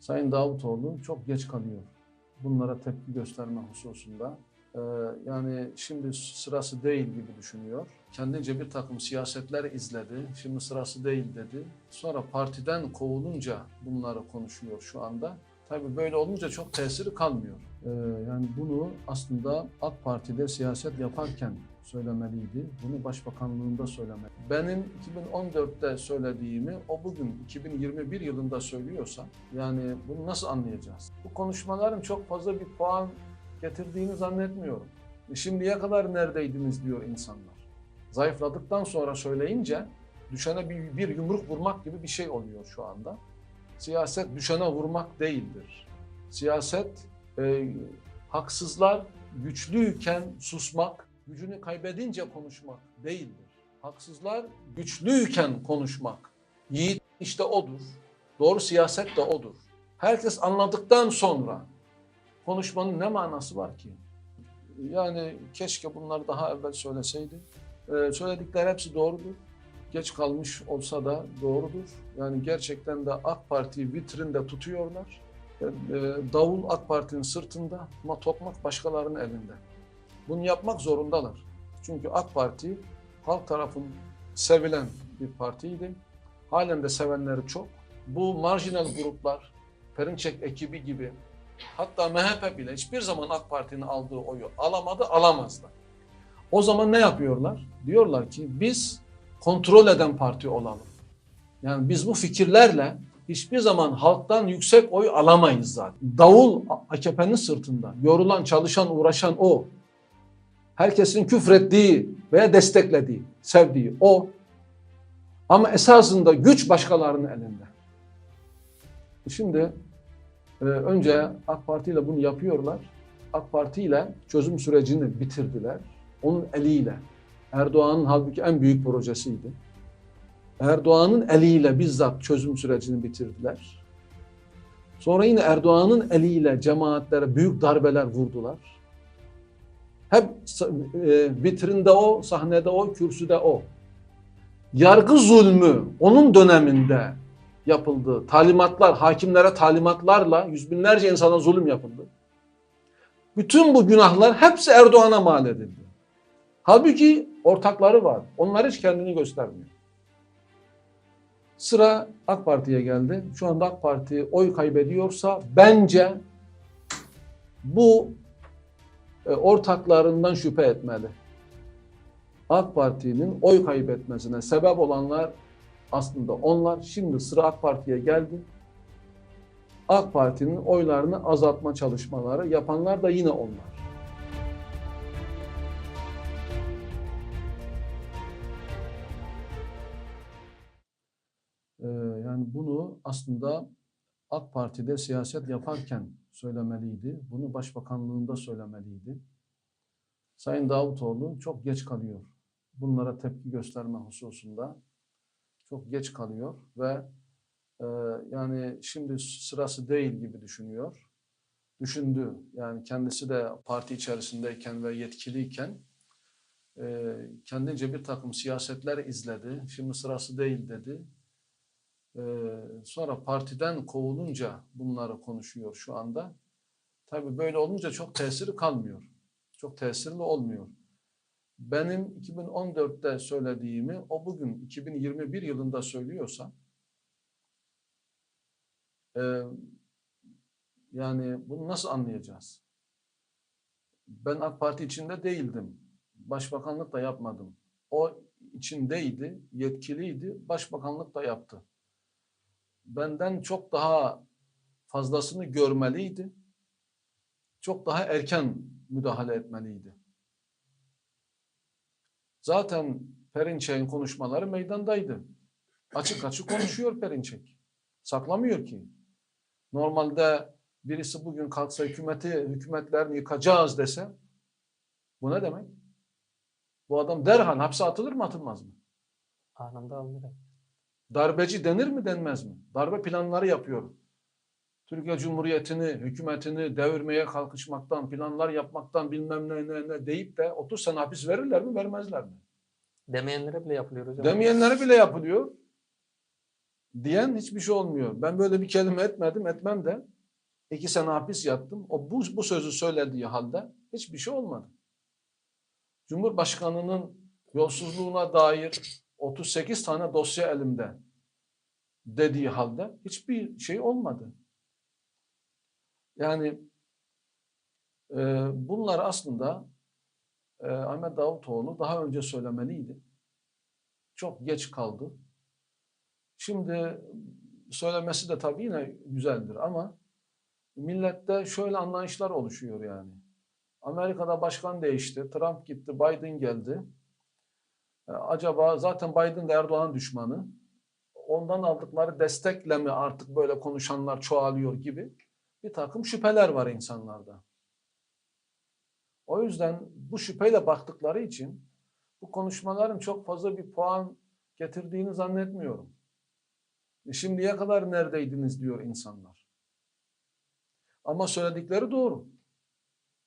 Sayın Davutoğlu çok geç kalıyor. Bunlara tepki gösterme hususunda. Ee, yani şimdi sırası değil gibi düşünüyor. Kendince bir takım siyasetler izledi. Şimdi sırası değil dedi. Sonra partiden kovulunca bunları konuşuyor şu anda. Tabii böyle olunca çok tesiri kalmıyor. Ee, yani bunu aslında AK Parti'de siyaset yaparken söylemeliydi. Bunu başbakanlığında söylemeli. Benim 2014'te söylediğimi o bugün 2021 yılında söylüyorsa yani bunu nasıl anlayacağız? Bu konuşmaların çok fazla bir puan getirdiğini zannetmiyorum. E Şimdiye kadar neredeydiniz diyor insanlar. Zayıfladıktan sonra söyleyince düşene bir, bir yumruk vurmak gibi bir şey oluyor şu anda. Siyaset düşene vurmak değildir. Siyaset e, haksızlar güçlüyken susmak, gücünü kaybedince konuşmak değildir. Haksızlar güçlüyken konuşmak. Yiğit işte odur. Doğru siyaset de odur. Herkes anladıktan sonra konuşmanın ne manası var ki? Yani keşke bunları daha evvel söyleseydi. Ee, söyledikleri hepsi doğrudur. Geç kalmış olsa da doğrudur. Yani gerçekten de AK Parti'yi vitrinde tutuyorlar. Ee, davul AK Parti'nin sırtında ama tokmak başkalarının elinde. Bunu yapmak zorundalar. Çünkü AK Parti halk tarafından sevilen bir partiydi. Halen de sevenleri çok. Bu marjinal gruplar, Perinçek ekibi gibi hatta MHP bile hiçbir zaman AK Parti'nin aldığı oyu alamadı, alamazdı. O zaman ne yapıyorlar? Diyorlar ki biz kontrol eden parti olalım. Yani biz bu fikirlerle hiçbir zaman halktan yüksek oy alamayız zaten. Davul AKP'nin sırtında. Yorulan, çalışan, uğraşan o. Herkesin küfrettiği veya desteklediği, sevdiği o. Ama esasında güç başkalarının elinde. Şimdi e, önce AK Parti ile bunu yapıyorlar. AK Parti ile çözüm sürecini bitirdiler. Onun eliyle. Erdoğan'ın halbuki en büyük projesiydi. Erdoğan'ın eliyle bizzat çözüm sürecini bitirdiler. Sonra yine Erdoğan'ın eliyle cemaatlere büyük darbeler vurdular. Hep e, vitrinde o, sahnede o, kürsüde o. Yargı zulmü onun döneminde yapıldı. Talimatlar, hakimlere talimatlarla yüz binlerce insana zulüm yapıldı. Bütün bu günahlar hepsi Erdoğan'a mal edildi. Halbuki ortakları var. Onlar hiç kendini göstermiyor. Sıra AK Parti'ye geldi. Şu anda AK Parti oy kaybediyorsa bence bu ortaklarından şüphe etmeli. AK Parti'nin oy kaybetmesine sebep olanlar aslında onlar. Şimdi sıra AK Parti'ye geldi. AK Parti'nin oylarını azaltma çalışmaları yapanlar da yine onlar. Ee, yani bunu aslında AK Parti'de siyaset yaparken söylemeliydi. Bunu başbakanlığında söylemeliydi. Sayın Davutoğlu çok geç kalıyor. Bunlara tepki gösterme hususunda çok geç kalıyor ve e, yani şimdi sırası değil gibi düşünüyor. Düşündü. Yani kendisi de parti içerisindeyken ve yetkiliyken e, kendince bir takım siyasetler izledi. Şimdi sırası değil dedi. Ee, sonra partiden kovulunca bunları konuşuyor şu anda. Tabii böyle olunca çok tesiri kalmıyor. Çok tesirli olmuyor. Benim 2014'te söylediğimi o bugün 2021 yılında söylüyorsa e, yani bunu nasıl anlayacağız? Ben AK Parti içinde değildim. Başbakanlık da yapmadım. O içindeydi, yetkiliydi, başbakanlık da yaptı benden çok daha fazlasını görmeliydi. Çok daha erken müdahale etmeliydi. Zaten Perinçek'in konuşmaları meydandaydı. Açık açık konuşuyor Perinçek. Saklamıyor ki. Normalde birisi bugün kalksa hükümeti, hükümetlerini yıkacağız dese bu ne demek? Bu adam derhal hapse atılır mı atılmaz mı? Anında alınır. Darbeci denir mi denmez mi? Darbe planları yapıyor. Türkiye Cumhuriyeti'ni, hükümetini devirmeye kalkışmaktan, planlar yapmaktan bilmem ne ne ne deyip de 30 sene hapis verirler mi vermezler mi? Demeyenlere bile yapılıyor hocam. Demeyenleri bile yapılıyor. diyen hiçbir şey olmuyor. Ben böyle bir kelime etmedim, etmem de. İki sene hapis yattım. O bu, bu sözü söylediği halde hiçbir şey olmadı. Cumhurbaşkanının yolsuzluğuna dair 38 tane dosya elimde dediği halde hiçbir şey olmadı. Yani e, bunlar aslında e, Ahmet Davutoğlu daha önce söylemeliydi. Çok geç kaldı. Şimdi söylemesi de tabii yine güzeldir ama millette şöyle anlayışlar oluşuyor yani. Amerika'da başkan değişti, Trump gitti, Biden geldi. E, Acaba zaten Biden de Erdoğan düşmanı. Ondan aldıkları destekle mi artık böyle konuşanlar çoğalıyor gibi bir takım şüpheler var insanlarda. O yüzden bu şüpheyle baktıkları için bu konuşmaların çok fazla bir puan getirdiğini zannetmiyorum. E Şimdiye kadar neredeydiniz diyor insanlar. Ama söyledikleri doğru.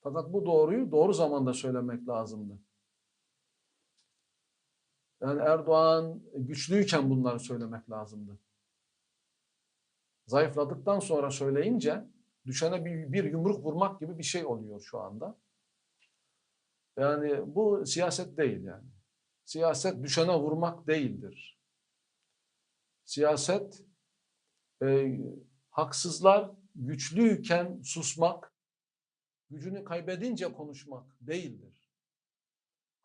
Fakat bu doğruyu doğru zamanda söylemek lazımdı. Yani Erdoğan güçlüyken bunları söylemek lazımdı. Zayıfladıktan sonra söyleyince düşene bir, bir yumruk vurmak gibi bir şey oluyor şu anda. Yani bu siyaset değil yani. Siyaset düşene vurmak değildir. Siyaset e, haksızlar güçlüyken susmak, gücünü kaybedince konuşmak değildir.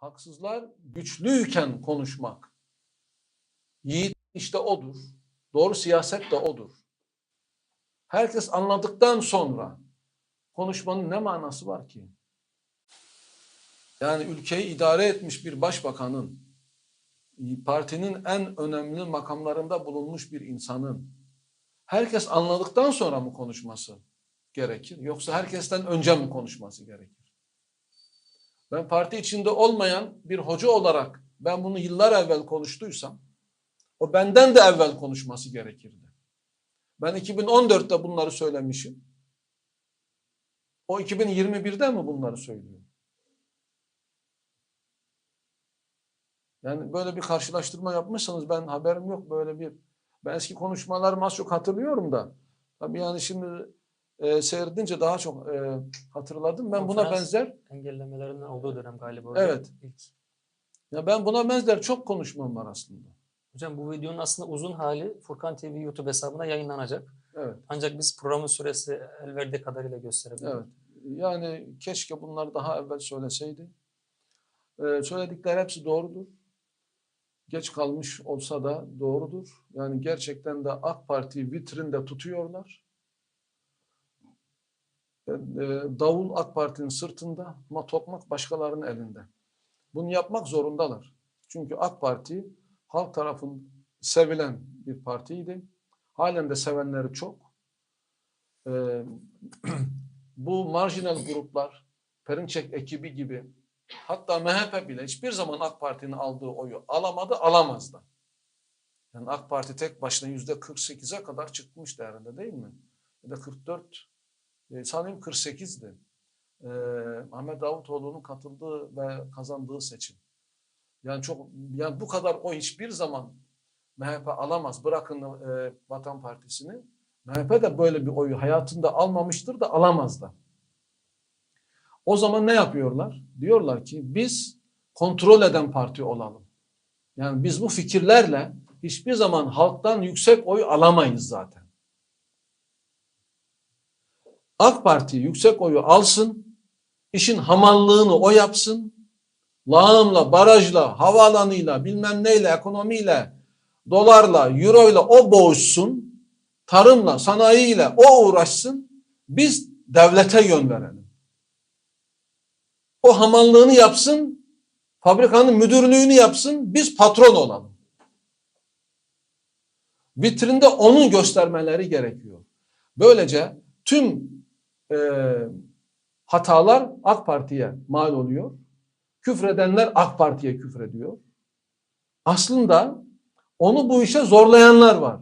Haksızlar güçlüyken konuşmak. Yiğit işte odur. Doğru siyaset de odur. Herkes anladıktan sonra konuşmanın ne manası var ki? Yani ülkeyi idare etmiş bir başbakanın, partinin en önemli makamlarında bulunmuş bir insanın herkes anladıktan sonra mı konuşması gerekir? Yoksa herkesten önce mi konuşması gerekir? Ben parti içinde olmayan bir hoca olarak ben bunu yıllar evvel konuştuysam o benden de evvel konuşması gerekirdi. Ben 2014'te bunları söylemişim. O 2021'de mi bunları söylüyor? Yani böyle bir karşılaştırma yapmışsanız ben haberim yok böyle bir. Ben eski konuşmalarımı az çok hatırlıyorum da. Tabii yani şimdi e, seyredince daha çok e, hatırladım. Ben buna Konferans benzer Engellemelerinin olduğu dönem galiba. hocam. Evet. İlk. ya ben buna benzer çok konuşmam var aslında. Hocam bu videonun aslında uzun hali Furkan TV YouTube hesabına yayınlanacak. Evet. Ancak biz programın süresi el verdiği kadarıyla gösterebiliriz. Evet. Yani keşke bunları daha evvel söyleseydi. Ee, söyledikleri hepsi doğrudur. Geç kalmış olsa da doğrudur. Yani gerçekten de AK Parti'yi vitrinde tutuyorlar. Ee, davul AK Parti'nin sırtında ama tokmak başkalarının elinde. Bunu yapmak zorundalar. Çünkü AK Parti halk tarafından sevilen bir partiydi. Halen de sevenleri çok. Ee, bu marjinal gruplar, Perinçek ekibi gibi hatta MHP bile hiçbir zaman AK Parti'nin aldığı oyu alamadı, alamaz da. Yani AK Parti tek başına yüzde 48'e kadar çıkmış değerinde değil mi? Ya da 44, e, sanırım 48'di. Ee, Ahmet Davutoğlu'nun katıldığı ve kazandığı seçim. Yani çok, yani bu kadar o hiçbir zaman MHP alamaz. Bırakın e, Vatan Partisi'ni. MHP de böyle bir oyu hayatında almamıştır da alamaz da. O zaman ne yapıyorlar? Diyorlar ki biz kontrol eden parti olalım. Yani biz bu fikirlerle hiçbir zaman halktan yüksek oy alamayız zaten. AK Parti yüksek oyu alsın, işin hamallığını o yapsın, lağımla, barajla, havaalanıyla, bilmem neyle, ekonomiyle, dolarla, euroyla o boğuşsun, tarımla, sanayiyle o uğraşsın, biz devlete yön verelim. O hamallığını yapsın, fabrikanın müdürlüğünü yapsın, biz patron olalım. Vitrinde onun göstermeleri gerekiyor. Böylece tüm e, hatalar AK Parti'ye mal oluyor. Küfredenler AK Parti'ye küfrediyor. Aslında onu bu işe zorlayanlar var.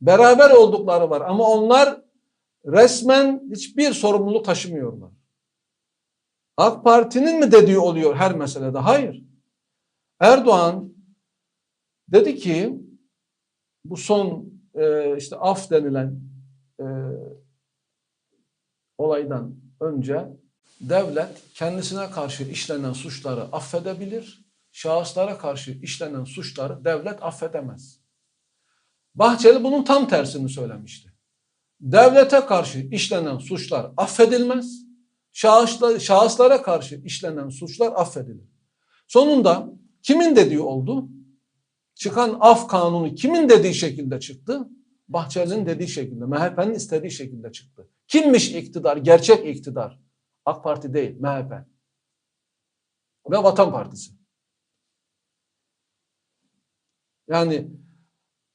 Beraber oldukları var ama onlar resmen hiçbir sorumluluk taşımıyorlar. AK Parti'nin mi dediği oluyor her meselede? Hayır. Erdoğan dedi ki bu son e, işte af denilen e, olaydan önce devlet kendisine karşı işlenen suçları affedebilir, şahıslara karşı işlenen suçları devlet affedemez. Bahçeli bunun tam tersini söylemişti. Devlete karşı işlenen suçlar affedilmez, şahısla- şahıslara karşı işlenen suçlar affedilir. Sonunda kimin dediği oldu? Çıkan af kanunu kimin dediği şekilde çıktı? Bahçeli'nin dediği şekilde, MHP'nin istediği şekilde çıktı. Kimmiş iktidar, gerçek iktidar? AK Parti değil, MHP. Ve Vatan Partisi. Yani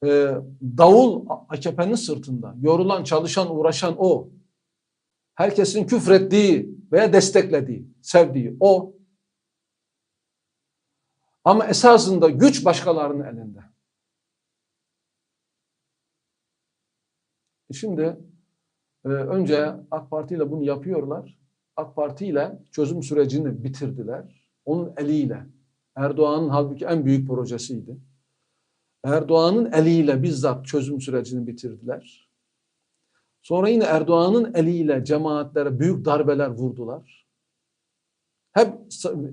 e, davul AKP'nin sırtında. Yorulan, çalışan, uğraşan o. Herkesin küfrettiği veya desteklediği, sevdiği o. Ama esasında güç başkalarının elinde. E Şimdi e, önce AK Parti ile bunu yapıyorlar. AK Parti ile çözüm sürecini bitirdiler. Onun eliyle. Erdoğan'ın halbuki en büyük projesiydi. Erdoğan'ın eliyle bizzat çözüm sürecini bitirdiler. Sonra yine Erdoğan'ın eliyle cemaatlere büyük darbeler vurdular. Hep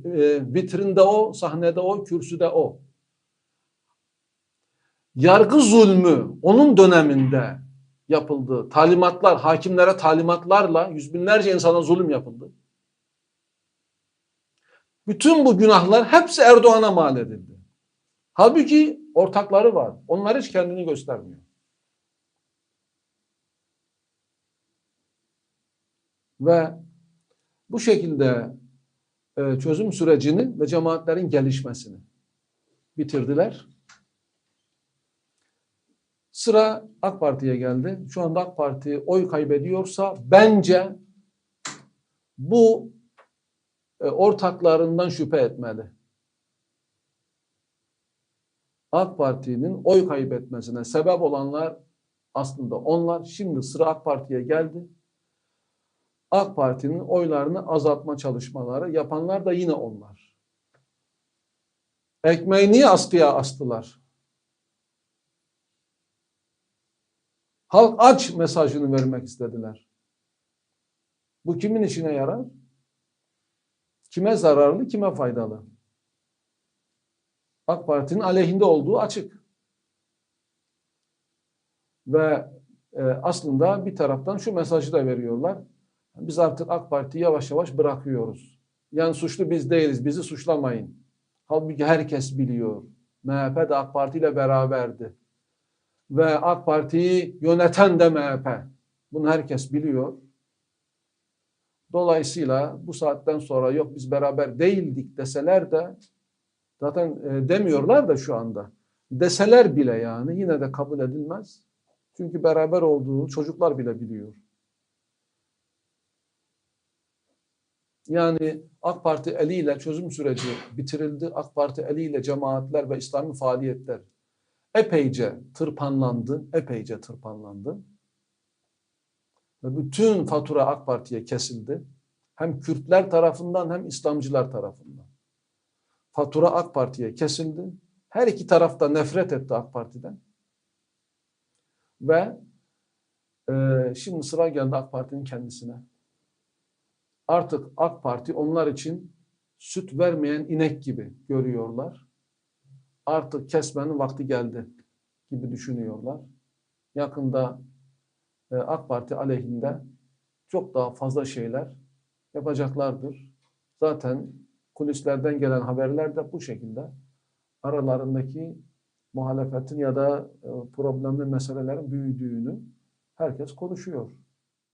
e, vitrinde o, sahnede o, kürsüde o. Yargı zulmü onun döneminde yapıldı. Talimatlar, hakimlere talimatlarla yüz binlerce insana zulüm yapıldı. Bütün bu günahlar hepsi Erdoğan'a mal edildi. Halbuki ortakları var. Onlar hiç kendini göstermiyor. Ve bu şekilde e, çözüm sürecini ve cemaatlerin gelişmesini bitirdiler. Sıra AK Parti'ye geldi. Şu anda AK Parti oy kaybediyorsa bence bu e, ortaklarından şüphe etmeli. AK Parti'nin oy kaybetmesine sebep olanlar aslında onlar. Şimdi sıra AK Parti'ye geldi. AK Parti'nin oylarını azaltma çalışmaları yapanlar da yine onlar. Ekmeği niye askıya astılar? Halk aç mesajını vermek istediler. Bu kimin işine yarar? Kime zararlı, kime faydalı? AK Parti'nin aleyhinde olduğu açık. Ve e, aslında bir taraftan şu mesajı da veriyorlar. Biz artık AK Parti'yi yavaş yavaş bırakıyoruz. Yani suçlu biz değiliz, bizi suçlamayın. Halbuki herkes biliyor. MHP de AK Parti ile beraberdi. Ve AK Parti'yi yöneten de MHP. Bunu herkes biliyor. Dolayısıyla bu saatten sonra yok biz beraber değildik deseler de zaten e, demiyorlar da şu anda. Deseler bile yani yine de kabul edilmez. Çünkü beraber olduğu çocuklar bile biliyor. Yani AK Parti eliyle çözüm süreci bitirildi. AK Parti eliyle cemaatler ve İslami faaliyetler epeyce tırpanlandı. Epeyce tırpanlandı. Ve bütün fatura AK Parti'ye kesildi. Hem Kürtler tarafından hem İslamcılar tarafından. Fatura AK Parti'ye kesildi. Her iki taraf da nefret etti AK Parti'den. Ve e, şimdi sıra geldi AK Parti'nin kendisine. Artık AK Parti onlar için süt vermeyen inek gibi görüyorlar. Artık kesmenin vakti geldi gibi düşünüyorlar. Yakında e, AK Parti aleyhinde çok daha fazla şeyler yapacaklardır. Zaten kulislerden gelen haberler de bu şekilde aralarındaki muhalefetin ya da e, problemli meselelerin büyüdüğünü herkes konuşuyor.